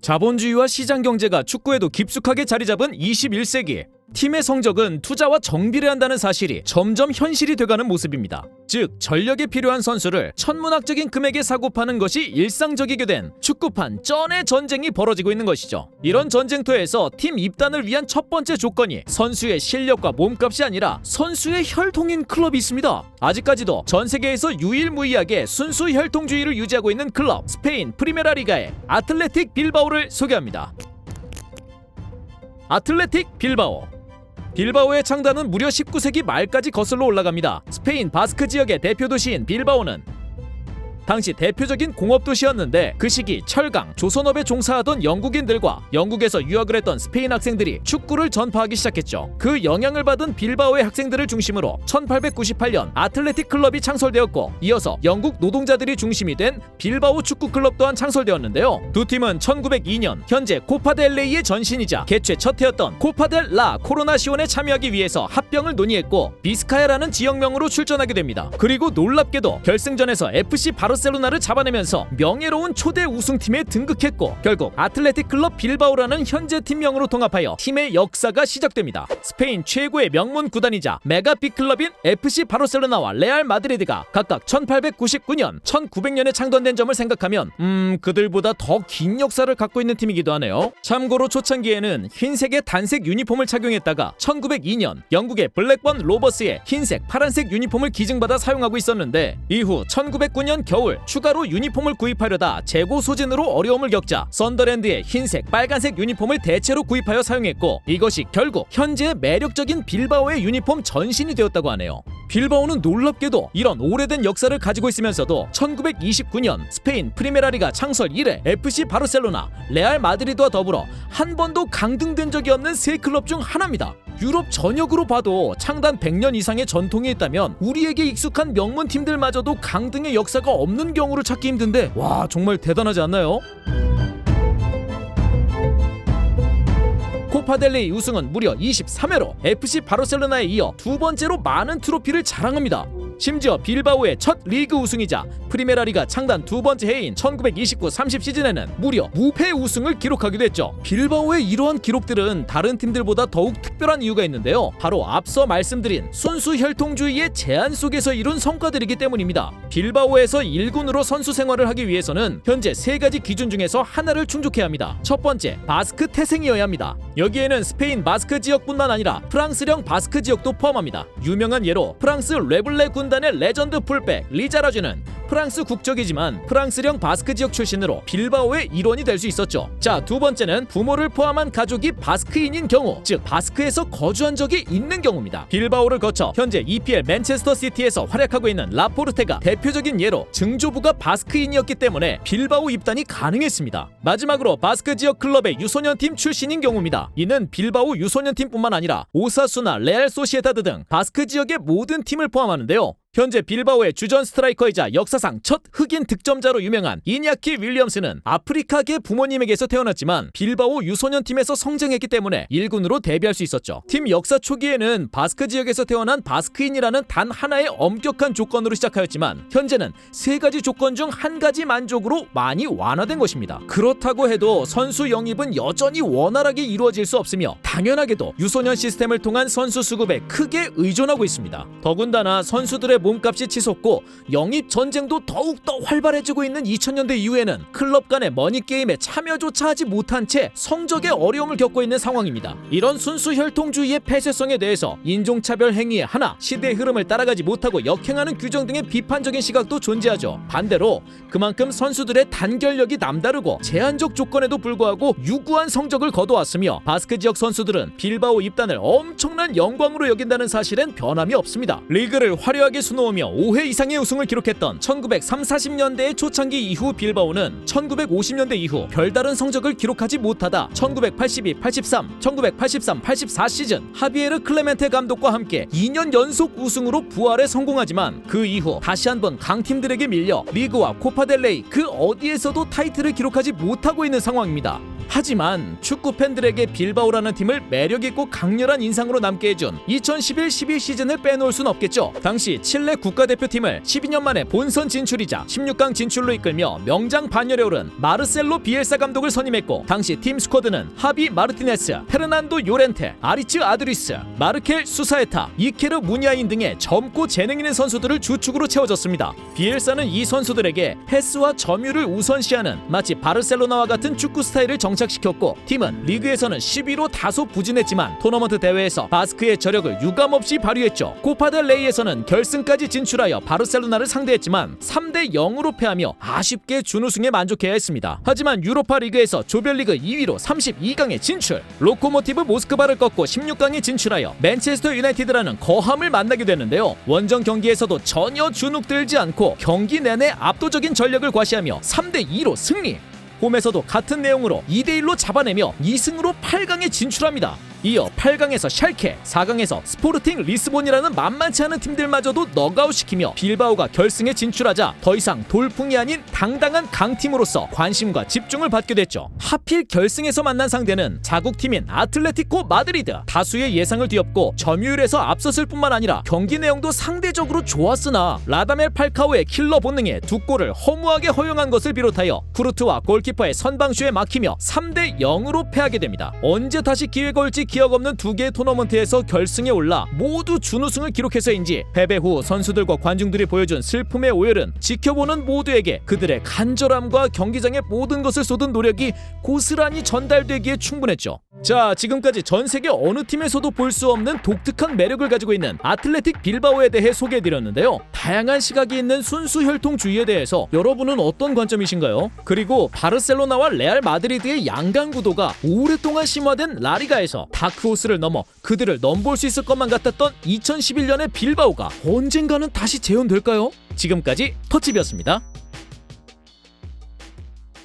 자본주의와 시장 경제가 축구에도 깊숙하게 자리 잡은 21세기. 팀의 성적은 투자와 정비를 한다는 사실이 점점 현실이 돼가는 모습입니다. 즉, 전력에 필요한 선수를 천문학적인 금액에 사고 파는 것이 일상적이게 된 축구판 쩐의 전쟁이 벌어지고 있는 것이죠. 이런 전쟁터에서 팀 입단을 위한 첫 번째 조건이 선수의 실력과 몸값이 아니라 선수의 혈통인 클럽이 있습니다. 아직까지도 전 세계에서 유일무이하게 순수 혈통주의를 유지하고 있는 클럽 스페인 프리메라 리가의 아틀레틱 빌바오를 소개합니다. 아틀레틱 빌바오 빌바오의 창단은 무려 19세기 말까지 거슬러 올라갑니다. 스페인 바스크 지역의 대표 도시인 빌바오는 당시 대표적인 공업 도시였는데 그 시기 철강, 조선업에 종사하던 영국인들과 영국에서 유학을 했던 스페인 학생들이 축구를 전파하기 시작했죠. 그 영향을 받은 빌바오의 학생들을 중심으로 1898년 아틀레틱 클럽이 창설되었고 이어서 영국 노동자들이 중심이 된 빌바오 축구 클럽 또한 창설되었는데요. 두 팀은 1902년 현재 코파델레이의 전신이자 개최 첫 해였던 코파델 라 코로나시온에 참여하기 위해서 합병을 논의했고 비스카야라는 지역명으로 출전하게 됩니다. 그리고 놀랍게도 결승전에서 FC 바 르셀로나를 잡아내면서 명예로운 초대 우승팀에 등극했고 결국 아틀레틱 클럽 빌바오라는 현재 팀명으로 통합하여 팀의 역사가 시작됩니다. 스페인 최고의 명문 구단이자 메가 빅클럽인 FC 바르셀로나와 레알 마드리드가 각각 1899년, 1900년에 창단된 점을 생각하면 음 그들보다 더 긴 역사를 갖고 있는 팀이기도 하네요. 참고로 초창기에는 흰색의 단색 유니폼을 착용했다가 1902년 영국의 블랙번 로버스의 흰색, 파란색 유니폼을 기증받아 사용하고 있었는데 이후 1909년 겨울 추가로 유니폼을 구입하려다 재고 소진으로 어려움을 겪자 썬더랜드의 흰색, 빨간색 유니폼을 대체로 구입하여 사용했고 이것이 결국 현재 매력적인 빌바오의 유니폼 전신이 되었다고 하네요. 빌바오는 놀랍게도 이런 오래된 역사를 가지고 있으면서도 1929년 스페인 프리메라리가 창설 이래 FC 바르셀로나, 레알 마드리드와 더불어 한 번도 강등된 적이 없는 세 클럽 중 하나입니다. 유럽 전역으로 봐도 창단 100년 이상의 전통이 있다면 우리에게 익숙한 명문 팀들마저도 강등의 역사가 없는 경우를 찾기 힘든데 와 정말 대단하지 않나요? 코파델레이 우승은 무려 23회로 FC 바르셀로나에 이어 두 번째로 많은 트로피를 자랑합니다. 심지어 빌바오의 첫 리그 우승이자 프리메라리가 창단 두 번째 해인 1929-30 시즌에는 무려 무패 우승을 기록하기도 했죠. 빌바오의 이러한 기록들은 다른 팀들보다 더욱 특별한 이유가 있는데요. 바로 앞서 말씀드린 순수 혈통주의의 제한 속에서 이룬 성과들이기 때문입니다. 빌바오에서 1군으로 선수 생활을 하기 위해서는 현재 세 가지 기준 중에서 하나를 충족해야 합니다. 첫 번째, 바스크 태생이어야 합니다. 여기에는 스페인 바스크 지역뿐만 아니라 프랑스령 바스크 지역도 포함합니다. 유명한 예로 프랑스 레블레 군 단의 레전드 풀백 리자라주는 프랑스 국적이지만 프랑스령 바스크 지역 출신으로 빌바오의 일원이 될 수 있었죠. 자, 두 번째는 부모를 포함한 가족이 바스크인인 경우, 즉 바스크에서 거주한 적이 있는 경우입니다. 빌바오를 거쳐 현재 EPL 맨체스터 시티에서 활약하고 있는 라포르테가 대표적인 예로 증조부가 바스크인이었기 때문에 빌바오 입단이 가능했습니다. 마지막으로 바스크 지역 클럽의 유소년 팀 출신인 경우입니다. 이는 빌바오 유소년 팀뿐만 아니라 오사수나 레알 소시에다드 등 바스크 지역의 모든 팀을 포함하는데요. 현재 빌바오의 주전 스트라이커이자 역사상 첫 흑인 득점자로 유명한 이냐키 윌리엄스는 아프리카계 부모님에게서 태어났지만 빌바오 유소년 팀에서 성장했기 때문에 1군으로 데뷔할 수 있었죠. 팀 역사 초기에는 바스크 지역에서 태어난 바스크인이라는 단 하나의 엄격한 조건으로 시작하였지만 현재는 세 가지 조건 중 한 가지 만족으로 많이 완화된 것입니다. 그렇다고 해도 선수 영입은 여전히 원활하게 이루어질 수 없으며 당연하게도 유소년 시스템을 통한 선수 수급에 크게 의존하고 있습니다. 더군다나 선수들의 몸값이 치솟고 영입 전쟁도 더욱더 활발해지고 있는 2000년대 이후에는 클럽 간의 머니 게임에 참여조차 하지 못한 채 성적에 어려움을 겪고 있는 상황입니다. 이런 순수 혈통주의의 폐쇄성에 대해서 인종차별 행위의 하나, 시대의 흐름을 따라가지 못하고 역행하는 규정 등의 비판적인 시각도 존재하죠. 반대로 그만큼 선수들의 단결력이 남다르고 제한적 조건에도 불구하고 유구한 성적을 거둬왔으며 바스크 지역 선수들은 빌바오 입단을 엄청난 영광으로 여긴다는 사실엔 변함이 없습니다. 리그를 화려하게 수 놓으며 5회 이상의 우승을 기록했던 1930, 40년대의 초창기 이후 빌바오는 1950년대 이후 별다른 성적을 기록하지 못하다 1982, 83, 1983, 84 시즌 하비에르 클레멘테 감독과 함께 2년 연속 우승으로 부활에 성공하지만 그 이후 다시 한번 강팀들에게 밀려 리그와 코파델레이 그 어디에서도 타이틀을 기록하지 못하고 있는 상황입니다. 하지만 축구 팬들에게 빌바오라는 팀을 매력 있고 강렬한 인상으로 남게 해준 2011-12 시즌을 빼놓을 순 없겠죠. 당시 칠레 국가대표팀을 12년 만에 본선 진출이자 16강 진출로 이끌며 명장 반열에 오른 마르셀로 비엘사 감독을 선임했고 당시 팀 스쿼드는 하비 마르티네스, 페르난도 요렌테, 아리츠 아드리스, 마르켈 수사에타, 이케르 무니아인 등의 젊고 재능 있는 선수들을 주축으로 채워졌습니다. 비엘사는 이 선수들에게 패스와 점유를 우선시하는 마치 바르셀로나와 같은 축구 스타일을 정착 시켰고 팀은 리그에서는 11호 다소 부진했지만 토너먼트 대회에서 바스크의 저력을 유감없이 발휘했죠. 코파델 레이에서는 결승까지 진출하여 바르셀로나를 상대했지만 3대 0으로 패하며 아쉽게 준우승에 만족해야 했습니다. 하지만 유로파 리그에서 조별리그 2위로 32강에 진출. 로코모티브 모스크바를 꺾고 16강에 진출하여 맨체스터 유나이티드라는 거함을 만나게 되는데요. 원정 경기에서도 전혀 주눅들지 않고 경기 내내 압도적인 전력을 과시하며 3대 2로 승리. 홈에서도 같은 내용으로 2대1로 잡아내며 2승으로 8강에 진출합니다. 이어 8강에서 샬케, 4강에서 스포르팅 리스본이라는 만만치 않은 팀들마저도 넉아웃시키며 빌바오가 결승에 진출하자 더 이상 돌풍이 아닌 당당한 강팀으로서 관심과 집중을 받게 됐죠. 하필 결승에서 만난 상대는 자국팀인 아틀레티코 마드리드. 다수의 예상을 뒤엎고 점유율에서 앞섰을 뿐만 아니라 경기 내용도 상대적으로 좋았으나 라다멜 팔카오의 킬러 본능에 두 골을 허무하게 허용한 것을 비롯하여 쿠르트와 골키퍼의 선방슈에 막히며 3대 0으로 패하게 됩니다. 언제 다시 기회가 올지 기억 없는 두 개의 토너먼트에서 결승에 올라 모두 준우승을 기록해서인지 패배 후 선수들과 관중들이 보여준 슬픔의 오열은 지켜보는 모두에게 그들의 간절함과 경기장의 모든 것을 쏟은 노력이 고스란히 전달되기에 충분했죠. 자, 지금까지 전 세계 어느 팀에서도 볼 수 없는 독특한 매력을 가지고 있는 아틀레틱 빌바오에 대해 소개해드렸는데요. 다양한 시각이 있는 순수 혈통주의에 대해서 여러분은 어떤 관점이신가요? 그리고 바르셀로나와 레알 마드리드의 양강 구도가 오랫동안 심화된 라리가에서 다크호스를 넘어 그들을 넘볼 수 있을 것만 같았던 2011년의 빌바오가 언젠가는 다시 재현될까요? 지금까지 터치비였습니다.